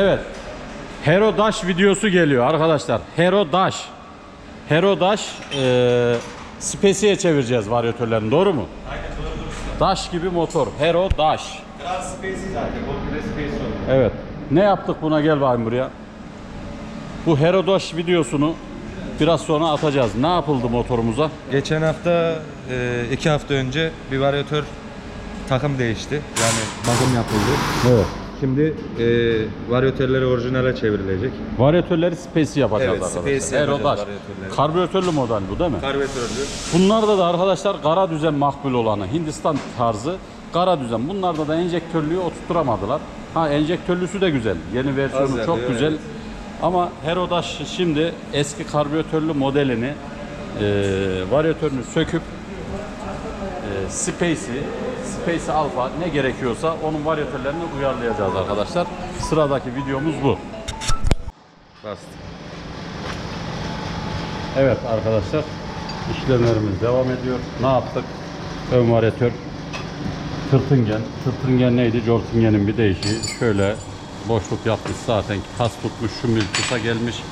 Evet. Hero Dash videosu geliyor arkadaşlar. Hero Dash. Hero Dash e, Space'e çevireceğiz varyatörlerini. Doğru mu? Aynen doğru. Dash gibi motor. Hero Dash. Kral Space'i zaten. Komple Space oldu. Evet. Ne yaptık buna gel bakayım buraya. Bu Hero Dash videosunu biraz sonra atacağız. Ne yapıldı motorumuza? Geçen hafta, e, iki hafta önce bir varyatör takım değişti. Yani bakım yapıldı. Evet. Şimdi e, varyatörleri orijinale çevrilecek. Varyatörleri Space'i yapacağız Evet, arkadaşlar. Hero yapacağız varyatörleri. Karbüratörlü model bu değil mi? Karbüratörlü. Bunlarda da arkadaşlar kara düzen makbul olanı Hindistan tarzı kara düzen. Bunlarda da enjektörlüğü oturtturamadılar. Ha enjektörlüsü de güzel. Yeni versiyonu Az çok yapıyor, güzel. evet. Ama Herodaş şimdi eski karbüratörlü modelini e, varyatörünü söküp Space'i Space Alpha ne gerekiyorsa onun varyatörlerini uyarlayacağız arkadaşlar. Sıradaki videomuz bu. Bastı. Evet arkadaşlar işlemlerimiz devam ediyor. Ne yaptık? Ön varyatör tırtıngen. Tırtıngen neydi? Jortingen'in bir değişiği. Şöyle boşluk yapmış zaten. Kas tutmuş. Şu kısa gelmiş.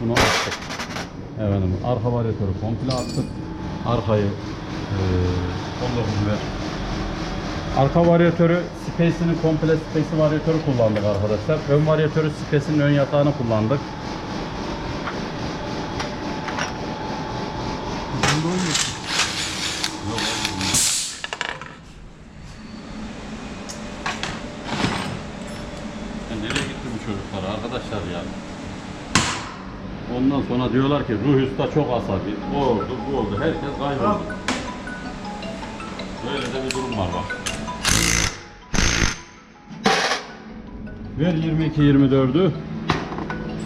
Bunu attık. Efendim arka varyatörü komple attık. Arkayı eee ver. Arka varyatörü Space'inin komple Space'i varyatörü kullandık arkadaşlar. Ön varyatörü Space'in ön yatağını kullandık. Ya nereye gitti bu çocuklar arkadaşlar ya? Ondan sonra diyorlar ki ruh usta çok asabi. O oldu, bu oldu. Herkes kayboldu. Böyle de bir durum var bak. Ver 22-24'ü.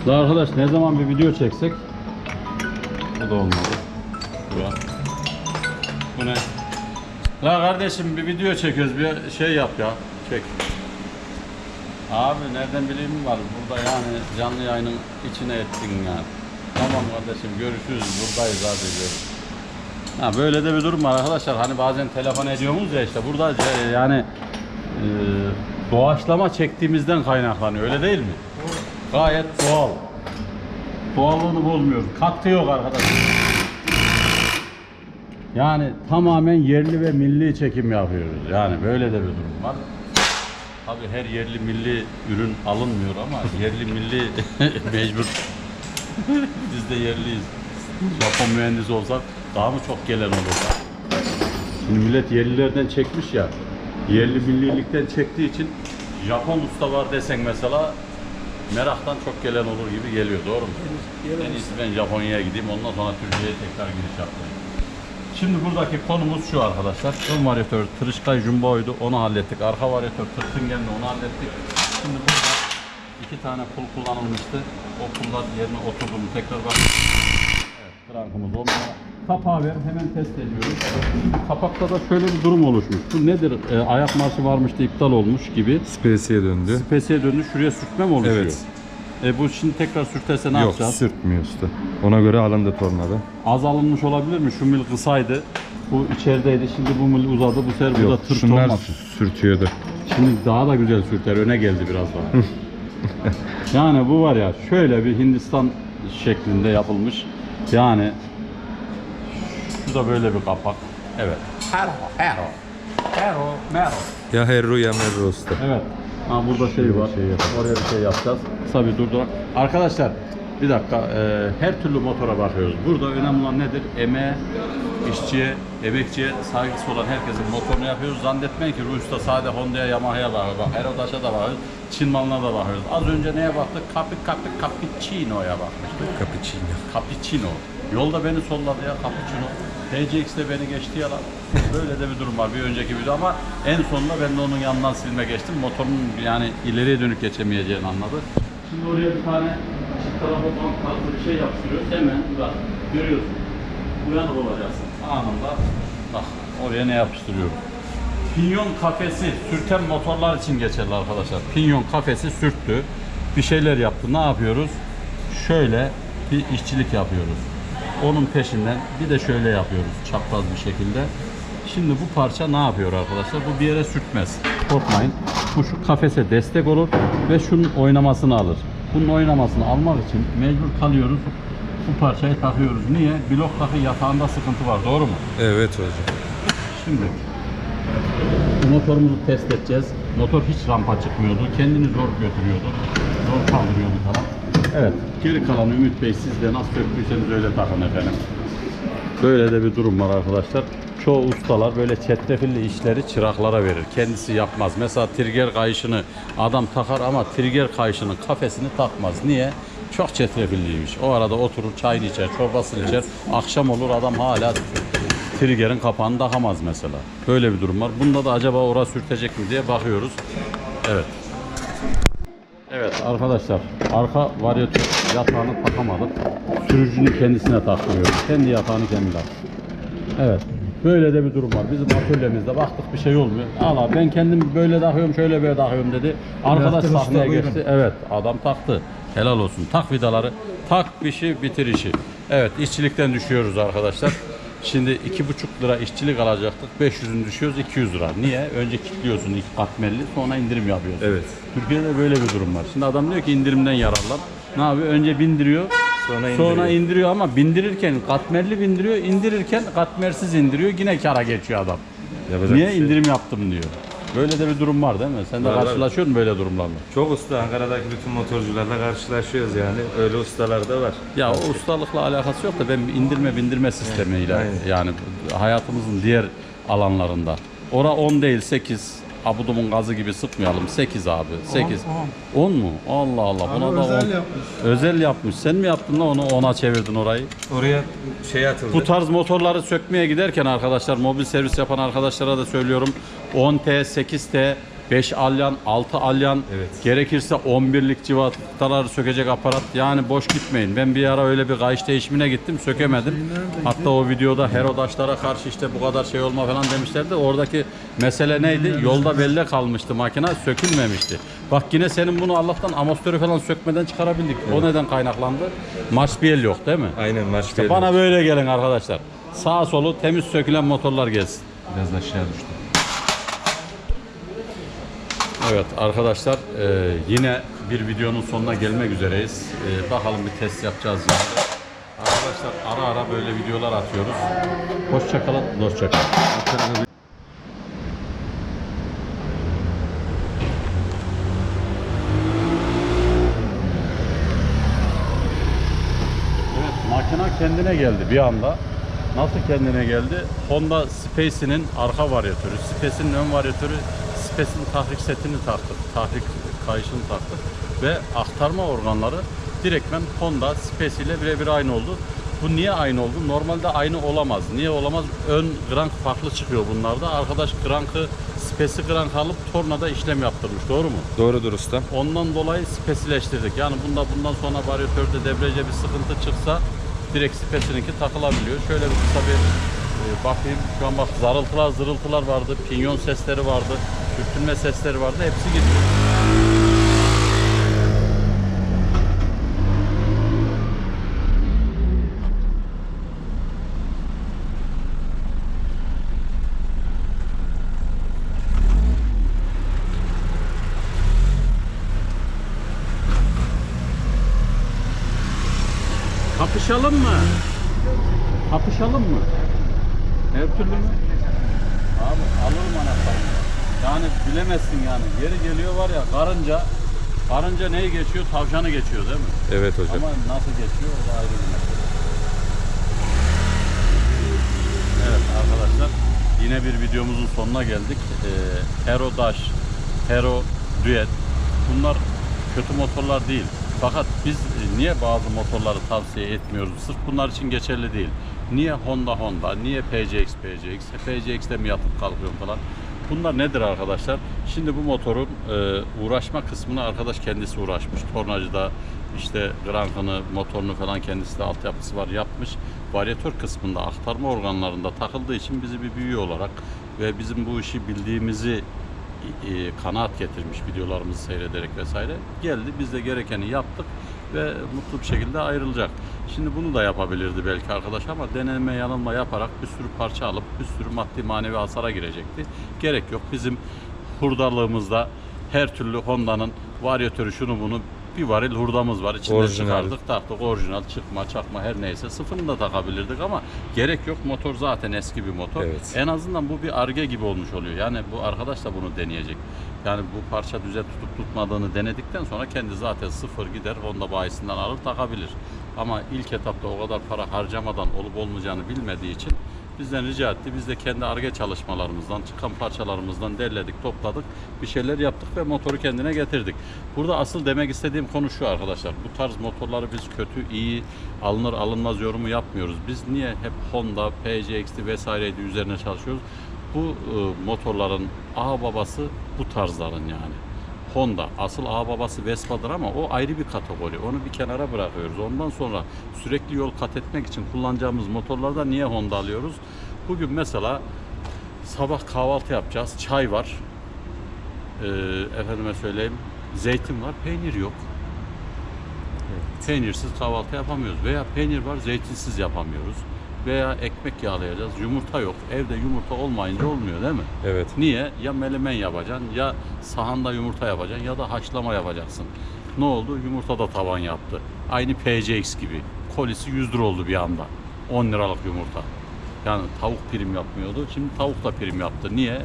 La arkadaş ne zaman bir video çeksek? Bu da olmadı. Bu ya. Bu ne? La kardeşim bir video çekiyoruz bir şey yap ya. Çek. Abi nereden bileyim var burada yani canlı yayının içine ettin ya. Tamam kardeşim görüşürüz buradayız hadi görüşürüz. Ha böyle de bir durum var arkadaşlar hani bazen telefon ediyoruz ya işte burada ce- yani e, doğaçlama çektiğimizden kaynaklanıyor öyle değil mi? Gayet doğal. Doğallığını bozmuyoruz. Katkı yok arkadaşlar. Yani tamamen yerli ve milli çekim yapıyoruz. Yani böyle de bir durum var. Tabii her yerli milli ürün alınmıyor ama yerli milli mecbur. Biz de yerliyiz. Japon mühendisi olsak daha mı çok gelen olursa. Şimdi millet yerlilerden çekmiş ya. Yerli millilikten çektiği için Japon usta var desen mesela meraktan çok gelen olur gibi geliyor. Doğru mu? En iyisi ben Japonya'ya gideyim ondan sonra Türkiye'ye tekrar giriş yapayım. Şimdi buradaki konumuz şu arkadaşlar. Ön varyatör tırışkay jumboydu onu hallettik. Arka varyatör tırtıngenle onu hallettik. Burada iki tane pul kullanılmıştı. O pullar yerine oturdu mu tekrar bak. Evet, krankımız olmuyor. Kapağı ver hemen test ediyoruz. Kapakta da şöyle bir durum oluşmuş. Bu nedir? E, ayak marşı varmış da iptal olmuş gibi. Space'e döndü. Spesiye döndü. Şuraya sürtme mi oluşuyor? Evet. E bu şimdi tekrar sürterse ne Yok yapacağız? sürtmüyor usta. Ona göre alındı tornada. Az alınmış olabilir mi? Şu mil kısaydı. Bu içerideydi. Şimdi bu mil uzadı. Bu sefer bu da Yok tırt şunlar olmasın. sürtüyordu. Şimdi daha da güzel sürter. Öne geldi biraz daha. yani bu var ya şöyle bir Hindistan şeklinde yapılmış. Yani şu da böyle bir kapak. Evet. Hero, hero. Hero, mero. Ya Herru ya Merru usta. Evet. Ha burada şey var. şey. Oraya bir şey yapacağız. Kısa bir durdurak. Arkadaşlar bir dakika. e, her türlü motora bakıyoruz. Burada önemli olan nedir? Emeğe, işçiye, emekçiye saygısı olan herkesin motorunu yapıyoruz. Zannetmeyin ki Ruç'ta sade Honda'ya, Yamaha'ya bakıyoruz. Bak Herodaş'a da bakıyoruz. Çin malına da bakıyoruz. Az önce neye baktık? Capi, Capi, Cappuccino'ya bakmıştık. Cappuccino. Cappuccino. Yolda beni solladı ya Cappuccino. TCX'de beni geçti ya lan. Böyle de bir durum var bir önceki video ama en sonunda ben de onun yanından silme geçtim. Motorun yani ileriye dönük geçemeyeceğini anladı. Şimdi oraya bir tane tarafı bant tarzı bir şey yapıştırıyoruz. Hemen bak görüyorsun. Uyanık olacaksın. Anında bak oraya ne yapıştırıyorum. Pinyon kafesi sürten motorlar için geçerli arkadaşlar. Pinyon kafesi sürttü. Bir şeyler yaptı. Ne yapıyoruz? Şöyle bir işçilik yapıyoruz. Onun peşinden bir de şöyle yapıyoruz çapraz bir şekilde. Şimdi bu parça ne yapıyor arkadaşlar? Bu bir yere sürtmez. Korkmayın. Bu şu kafese destek olur ve şunun oynamasını alır. Bunun oynamasını almak için mecbur kalıyoruz. Bu parçayı takıyoruz. Niye? Blok takı yatağında sıkıntı var. Doğru mu? Evet hocam. Şimdi motorumuzu test edeceğiz. Motor hiç rampa çıkmıyordu. Kendini zor götürüyordu. Zor kaldırıyordu falan. Evet. Geri kalanı Ümit Bey siz de nasıl söktüyseniz öyle takın efendim. Böyle de bir durum var arkadaşlar. Çoğu ustalar böyle çetrefilli işleri çıraklara verir. Kendisi yapmaz. Mesela trigger kayışını adam takar ama trigger kayışının kafesini takmaz. Niye? Çok çetrefilliymiş. O arada oturur çayını içer, çorbasını içer. Akşam olur adam hala trigger'in kapağını takamaz mesela. Böyle bir durum var. Bunda da acaba orası sürtecek mi diye bakıyoruz. Evet. Evet arkadaşlar arka varyatör yatağını takamadık. Sürücünün kendisine takmıyor. Kendi yatağını kendi tak. Evet. Böyle de bir durum var. Bizim atölyemizde baktık bir şey olmuyor. Allah ben kendim böyle takıyorum şöyle böyle takıyorum dedi. Arkadaş Yaptın usta, sahneye buyurun. geçti. Evet adam taktı. Helal olsun. Tak vidaları. Tak işi bitir işi. Evet işçilikten düşüyoruz arkadaşlar. Şimdi iki buçuk lira işçilik alacaktık. 500'ün düşüyoruz 200 lira. Niye? Önce kilitliyorsun ilk katmerli sonra indirim yapıyorsun. Evet. Türkiye'de böyle bir durum var. Şimdi adam diyor ki indirimden yararlan. Ne yapıyor? Önce bindiriyor. Sonra indiriyor. Sonra indiriyor ama bindirirken katmerli bindiriyor, indirirken katmersiz indiriyor. Yine kara geçiyor adam. Yapacak Niye bir şey indirim yaptım diyor. Böyle de bir durum var değil mi? Sen de Var, var. karşılaşıyor musun böyle durumlarla? Çok usta Ankara'daki bütün motorcularla karşılaşıyoruz yani. Öyle ustalar da var. Ya o ustalıkla alakası yok da ben indirme bindirme sistemiyle Aynen. yani hayatımızın diğer alanlarında. Ora 10 değil 8. Abudumun gazı gibi sıkmayalım. 8 abi. 8. 10 mu? Allah Allah. Buna Abi da özel 10. yapmış. Özel yapmış. Sen mi yaptın lan onu 10'a çevirdin orayı? Oraya şey atıldı. Bu tarz motorları sökmeye giderken arkadaşlar mobil servis yapan arkadaşlara da söylüyorum 10T, 8T, 5 alyan, 6 alyan Evet. gerekirse 11'lik civataları sökecek aparat yani boş gitmeyin. Ben bir ara öyle bir kayış değişimine gittim sökemedim. Hatta o videoda herodaşlara karşı işte bu kadar şey olma falan demişlerdi. Oradaki mesele neydi? Yolda belle kalmıştı makine sökülmemişti. Bak yine senin bunu Allah'tan amortisörü falan sökmeden çıkarabildik. O neden kaynaklandı? Marşbiyel yok değil mi? Aynen maç İşte bana böyle gelin arkadaşlar. Sağ solu temiz sökülen motorlar gelsin. biraz aşağı düştü. Evet arkadaşlar e, yine bir videonun sonuna gelmek üzereyiz. E, bakalım bir test yapacağız yani. Arkadaşlar ara ara böyle videolar atıyoruz. Hoşçakalın, hoşçakalın. Evet, makine kendine geldi bir anda. Nasıl kendine geldi? Honda Space'inin arka varyatörü, Space'in ön varyatörü, Space'in tahrik setini taktık, tahrik kayışını taktık ve aktarma organları direktmen Honda Space ile birebir aynı oldu. Bu niye aynı oldu? Normalde aynı olamaz. Niye olamaz? Ön grank farklı çıkıyor bunlarda. Arkadaş grankı, Space'i grank alıp tornada işlem yaptırmış. Doğru mu? Doğrudur usta. Ondan dolayı spesileştirdik. Yani bunda bundan sonra varyatörde debriyaja bir sıkıntı çıksa direkt spesininki takılabiliyor. Şöyle bir kısa bir e, bakayım. Şu an bak zarıltılar, zırıltılar vardı. Pinyon sesleri vardı. Sürtünme sesleri vardı. Hepsi gidiyor. Kapışalım mı? Kapışalım mı? Her türlü mü? Abi alırım anahtarını. Yani bilemezsin yani. Yeri geliyor var ya karınca karınca neyi geçiyor? Tavşanı geçiyor değil mi? Evet hocam. Ama nasıl geçiyor o da ayrı bir mesele. Evet arkadaşlar yine bir videomuzun sonuna geldik. Ee, Hero Dash, Hero Duet bunlar kötü motorlar değil. Fakat biz e, niye bazı motorları tavsiye etmiyoruz? Sırf bunlar için geçerli değil. Niye Honda Honda, niye PCX PCX, PCX'te mi yatıp kalkıyorum falan. Bunlar nedir arkadaşlar? Şimdi bu motorun e, uğraşma kısmını arkadaş kendisi uğraşmış. Tornacıda işte grankını, motorunu falan kendisi de altyapısı var yapmış. Varyatör kısmında aktarma organlarında takıldığı için bizi bir büyüğü olarak ve bizim bu işi bildiğimizi e, kanaat getirmiş videolarımızı seyrederek vesaire geldi. Biz de gerekeni yaptık. ve mutlu bir şekilde ayrılacak. Şimdi bunu da yapabilirdi belki arkadaş ama deneme yanılma yaparak bir sürü parça alıp bir sürü maddi manevi hasara girecekti. Gerek yok. Bizim hurdalığımızda her türlü Honda'nın varyatörü şunu bunu bir varil hurdamız var. İçinde Orijinal. çıkardık taktık orijinal çıkma çakma her neyse sıfırını da takabilirdik ama gerek yok motor zaten eski bir motor. Evet. En azından bu bir arge gibi olmuş oluyor. Yani bu arkadaş da bunu deneyecek. Yani bu parça düze tutup tutmadığını denedikten sonra kendi zaten sıfır gider Honda bayisinden alır takabilir. Ama ilk etapta o kadar para harcamadan olup olmayacağını bilmediği için bizden rica etti. Biz de kendi arge çalışmalarımızdan, çıkan parçalarımızdan derledik, topladık. Bir şeyler yaptık ve motoru kendine getirdik. Burada asıl demek istediğim konu şu arkadaşlar. Bu tarz motorları biz kötü, iyi, alınır alınmaz yorumu yapmıyoruz. Biz niye hep Honda, PCX'li vesaireydi üzerine çalışıyoruz? Bu e, motorların ağ babası bu tarzların yani. Honda. Asıl ağ babası Vespa'dır ama o ayrı bir kategori. Onu bir kenara bırakıyoruz. Ondan sonra sürekli yol kat etmek için kullanacağımız motorlarda niye Honda alıyoruz? Bugün mesela sabah kahvaltı yapacağız. Çay var. Ee, efendime söyleyeyim. Zeytin var. Peynir yok. Peynirsiz kahvaltı yapamıyoruz. Veya peynir var. Zeytinsiz yapamıyoruz. Veya ekmek yağlayacağız. Yumurta yok. Evde yumurta olmayınca olmuyor değil mi? Evet. Niye? Ya melemen yapacaksın, ya sahanda yumurta yapacaksın ya da haşlama yapacaksın. Ne oldu? Yumurta da tavan yaptı. Aynı PCX gibi. Kolisi 100 lira oldu bir anda. 10 liralık yumurta. Yani tavuk prim yapmıyordu. Şimdi tavuk da prim yaptı. Niye?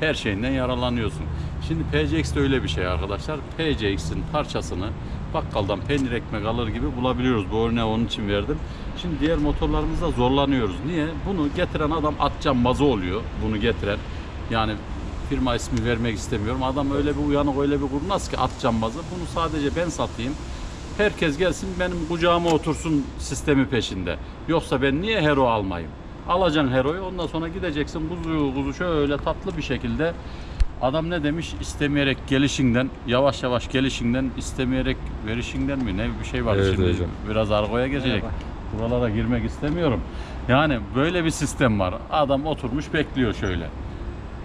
Her şeyinden yaralanıyorsun. Şimdi PCX de öyle bir şey arkadaşlar. PCX'in parçasını bakkaldan peynir ekmek alır gibi bulabiliyoruz. Bu örneği onun için verdim. Şimdi diğer motorlarımızda zorlanıyoruz. Niye? Bunu getiren adam at cambazı oluyor. Bunu getiren. Yani firma ismi vermek istemiyorum. Adam öyle bir uyanık öyle bir kurnaz ki at cambazı. Bunu sadece ben satayım. Herkes gelsin benim kucağıma otursun sistemi peşinde. Yoksa ben niye hero almayayım? Alacaksın heroyu ondan sonra gideceksin kuzu kuzu şöyle tatlı bir şekilde Adam ne demiş? İstemeyerek gelişinden, yavaş yavaş gelişinden, istemeyerek verişinden mi? Ne bir şey var Evet şimdi. hocam. Biraz argoya geçecek. Buralara girmek istemiyorum. Yani böyle bir sistem var. Adam oturmuş bekliyor şöyle.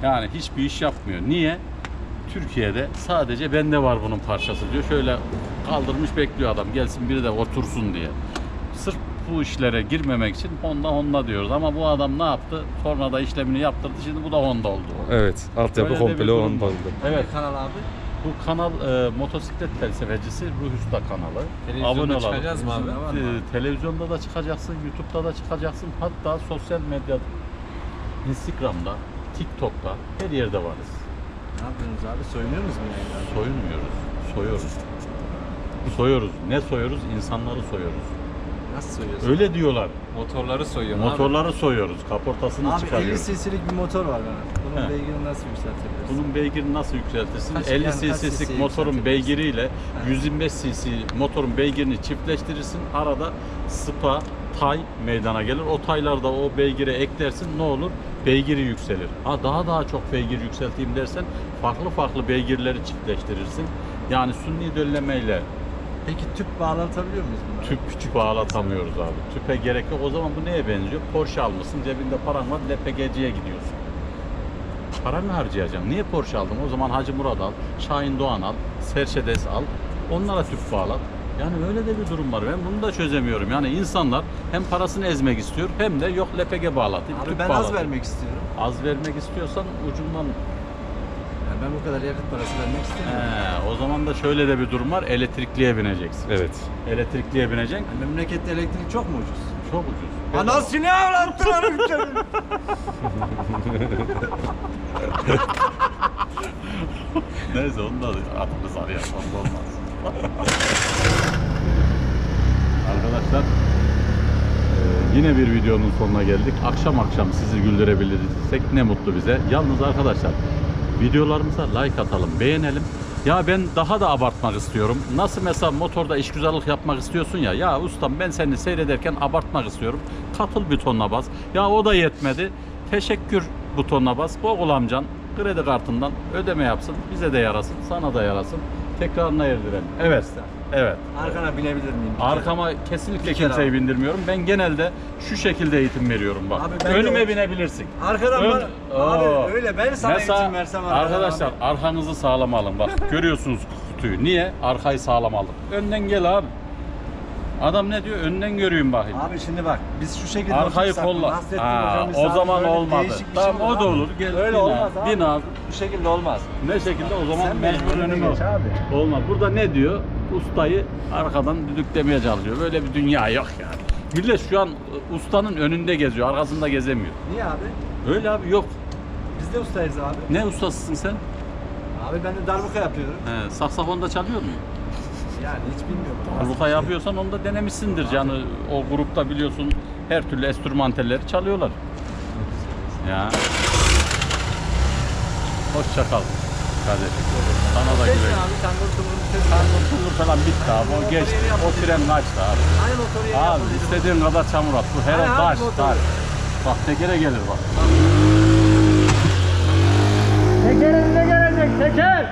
Yani hiçbir iş yapmıyor. Niye? Türkiye'de sadece bende var bunun parçası diyor. Şöyle kaldırmış bekliyor adam. Gelsin biri de otursun diye. Sırf bu işlere girmemek için Honda Honda diyoruz. Ama bu adam ne yaptı? Sonra da işlemini yaptırdı. Şimdi bu da Honda oldu. Evet. Altyapı komple var. oldu. Evet. kanal abi. Bu kanal e, motosiklet felsefecisi Ruh Usta kanalı. Televizyonda Abone olalım. çıkacağız mı abi? E, televizyonda da çıkacaksın, YouTube'da da çıkacaksın. Hatta sosyal medyada, Instagram'da, TikTok'ta her yerde varız. Ne yapıyorsunuz abi? Soyunuyorsunuz mu? Soyunmuyoruz, soyuyoruz. Soyuyoruz. Ne soyuyoruz? İnsanları soyuyoruz. Nasıl soyuyorsunuz? Öyle diyorlar. Motorları soyuyorum Motorları soyuyoruz. Kaportasını Abi 50 çıkarıyoruz. cc'lik bir motor var benim. Bunun He. beygirini nasıl yükseltebiliriz? Bunun beygirini nasıl yükseltirsin? Kaç- 50 yani kaç cc'lik cc'ye motorun yükseltebilirsin? beygiriyle 125 cc motorun beygirini çiftleştirirsin. Arada spa, tay meydana gelir. O taylarda o beygire eklersin. Ne olur? Beygiri yükselir. Ha daha daha çok beygir yükselteyim dersen farklı farklı beygirleri çiftleştirirsin. Yani sunni döllemeyle Peki tüp bağlatabiliyor muyuz bunlara? tüp küçük bağlatamıyoruz abi. Tüpe gerek yok. O zaman bu neye benziyor? Porsche almışsın, cebinde paran var, LPG'ciye gidiyorsun. Paranı harcayacaksın. Niye Porsche aldın? O zaman Hacı Murat al, Şahin Doğan al, Mercedes al. Onlara tüp bağlat. Yani öyle de bir durum var. Ben bunu da çözemiyorum. Yani insanlar hem parasını ezmek istiyor hem de yok LPG bağlatayım, Abi tüp ben az vermek istiyorum. Az vermek istiyorsan ucundan ben bu kadar yakıt parası vermek istemiyorum. He, o zaman da şöyle de bir durum var. Elektrikliye bineceksin. Evet. Elektrikliye bineceksin. Yani memlekette elektrik çok mu ucuz? Çok ucuz. Anasını avlattılar ülkenin. Neyse onu da atımız araya olmaz. Arkadaşlar e, yine bir videonun sonuna geldik. Akşam akşam sizi güldürebilirsek ne mutlu bize. Yalnız arkadaşlar videolarımıza like atalım, beğenelim. Ya ben daha da abartmak istiyorum. Nasıl mesela motorda işgüzarlık yapmak istiyorsun ya. Ya ustam ben seni seyrederken abartmak istiyorum. Katıl butonuna bas. Ya o da yetmedi. Teşekkür butonuna bas. Google amcan kredi kartından ödeme yapsın. Bize de yarasın, sana da yarasın. Tekrarına erdirelim. Evet. Evet. Arkana binebilir miyim? bir? Arkama kesinlikle Bir kere kimseyi abi. bindirmiyorum. Ben genelde şu şekilde eğitim veriyorum bak. Abi ben de Önüme o- binebilirsin. Arkadan Ön- bana... Abi öyle ben sana Mesela izin versem arkadan arkadaşlar abi. arkanızı sağlam alın. Bak görüyorsunuz kutuyu. Niye? Arkayı sağlam alın. Önden gel abi. Adam ne diyor? Önden göreyim bakayım. Abi şimdi bak biz şu şekilde Arkayı otursak, kolla. Nasrettin Ha, Hoca'nın o zaman böyle olmadı. değişik bir şey Tamam, o olur da abi. olur. Gel, Öyle bin olmaz abi. bin al. Bu şekilde olmaz. Ne şekilde o zaman Sen mecbur benim önüme geç abi. Olmaz. Burada ne diyor? Ustayı arkadan düdüklemeye çalışıyor. Böyle bir dünya yok yani. Millet şu an e, ustanın önünde geziyor, arkasında gezemiyor. Niye abi? Öyle abi yok. Biz de ustayız abi. Ne ustasısın sen? Abi ben de darbuka yapıyorum. He, saksafonda çalıyor mu? Yani hiç bilmiyorum. Darbuka yapıyorsan onu da denemişsindir canı. O grupta biliyorsun her türlü enstrümantalleri çalıyorlar. Ya. Hoşça kal. Kardeşim. Sana da güle. abi tangur tungur ses. Tanrı tungur falan bitti abi. O geçti. O tren kaçtı abi. Aynı motoru yeni Abi yapıldı. istediğin kadar çamur at. Bu her Aynen abi, taş motor. taş. Bak tekere gelir bak. Teker önüne gelecek teker.